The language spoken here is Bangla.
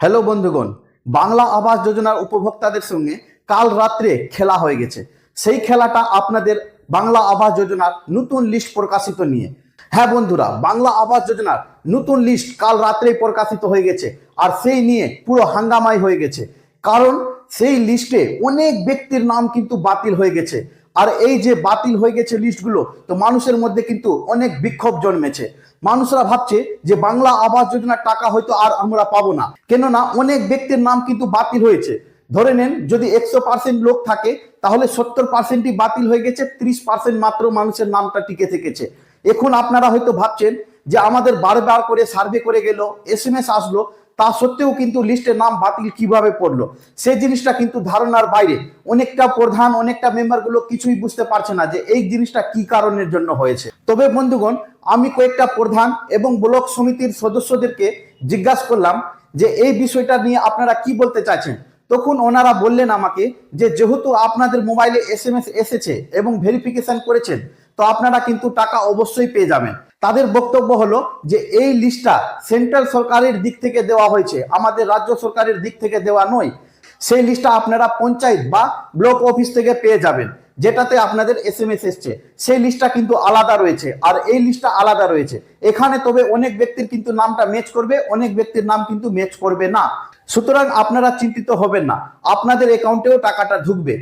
হ্যালো বন্ধুগণ, বাংলা আবাস যোজনার উপভোক্তাদের সঙ্গে কাল রাত্রে খেলা হয়ে গেছে। সেই খেলাটা আপনাদের বাংলা আবাস যোজনার নতুন লিস্ট প্রকাশিত নিয়ে। হ্যাঁ বন্ধুরা, বাংলা আবাস যোজনার নতুন লিস্ট কাল রাত্রেই প্রকাশিত হয়ে গেছে আর সেই নিয়ে পুরো হাঙ্গামাই হয়ে গেছে। কারণ সেই লিস্টে অনেক ব্যক্তির নাম কিন্তু বাতিল হয়ে গেছে। আর এই যে বাতিল হয়ে গেছে লিস্টগুলো, তো মানুষের মধ্যে কিন্তু অনেক বিক্ষোভ জন্মেছে। মানুষরা ভাবছে যে বাংলা আবাস যোজনার টাকা হয়তো আর আমরা পাবো না। কেননা অনেক ব্যক্তির নাম কিন্তু বাতিল হয়েছে। ধরে নেন, যদি একশো পার্সেন্ট লোক থাকে, তাহলে সত্তর পার্সেন্টই বাতিল হয়ে গেছে, ত্রিশ পার্সেন্ট মাত্র মানুষের নামটা টিকে থেকেছে। এখন আপনারা হয়তো ভাবছেন যে আমাদের বারবার করে সার্ভে করে গেল এস এম এস আসলো, তা সত্ত্বেও কিন্তু লিস্টের নাম বাতিল কীভাবে পড়ল? সেই জিনিসটা কিন্তু ধারণার বাইরে। অনেকটা প্রধান, অনেকটা মেম্বারগুলো কিছুই বুঝতে পারছে না যে এই জিনিসটা কি কারণের জন্য হয়েছে। তবে বন্ধুগণ, আমি কয়েকটা প্রধান এবং ব্লক সমিতির সদস্যদেরকে জিজ্ঞাসা করলাম যে এই বিষয়টা নিয়ে আপনারা কি বলতে চাইছেন? তখন ওনারা বললেন আমাকে যে যেহেতু আপনাদের মোবাইলে এস এসেছে এবং ভেরিফিকেশন করেছেন, তো আপনারা কিন্তু টাকা অবশ্যই পেয়ে যাবেন। তাদের বক্তব্য হলো যে এই লিস্টটা সেন্ট্রাল সরকারের দিক থেকে দেওয়া হয়েছে, আমাদের রাজ্য সরকারের দিক থেকে দেওয়া নয়। সেই লিস্টটা আপনারা পঞ্চায়েত বা ব্লক অফিস থেকে পেয়ে যাবেন, যেটাতে আপনাদের এস এম এস এসছে। সেই লিস্টটা কিন্তু আলাদা রয়েছে, আর এই লিস্টটা আলাদা রয়েছে। এখানে তবে অনেক ব্যক্তির কিন্তু নামটা ম্যাচ করবে, অনেক ব্যক্তির নাম কিন্তু ম্যাচ করবে না। সুতরাং আপনারা চিন্তিত হবেন না, আপনাদের অ্যাকাউন্টেও টাকাটা ঢুকবে।